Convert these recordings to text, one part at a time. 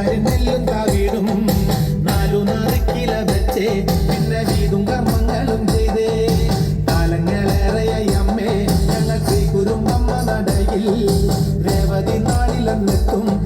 കാര്യം നെല്ലും താവീടും നാലു വീടും കർമ്മങ്ങളും ചെയ്തേ. കാലങ്ങളേറെയായി അമ്മേ ഞങ്ങൾ ശ്രീ കുരുമ്പമ്മ രേവതി നാളിലെന്നെത്തും.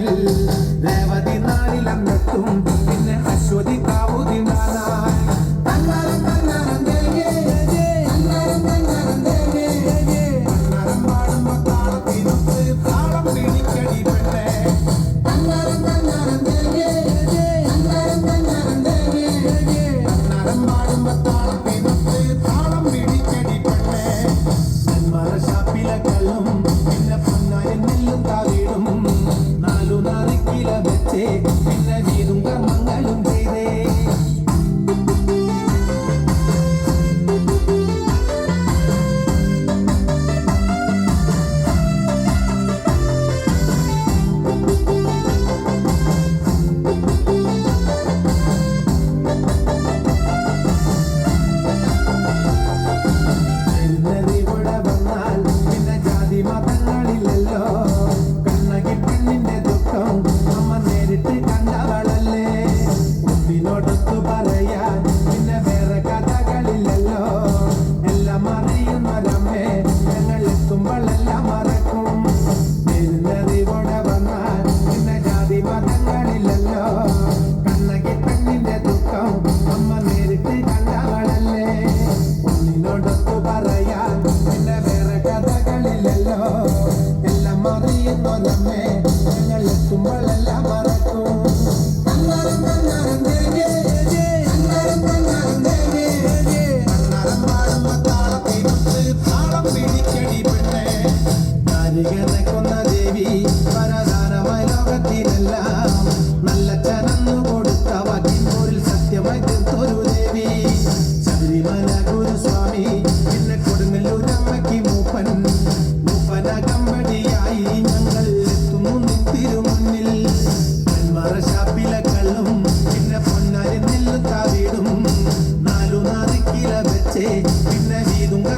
There മതങ്ങളില്ലല്ലോ കണ്ണകി പെണ്ണിന്റെ ദുഃഖം അമ്മ നേരിട്ട് കണ്ടവളല്ലേ? ഒന്നിനോടൊത്തു പറയാൻ പിന്നെ വേറെ കഥകളില്ലല്ലോ. എല്ലാം അറിയുന്നു നമ്മെ. கீழே வச்சு பின்ன வீதுங்க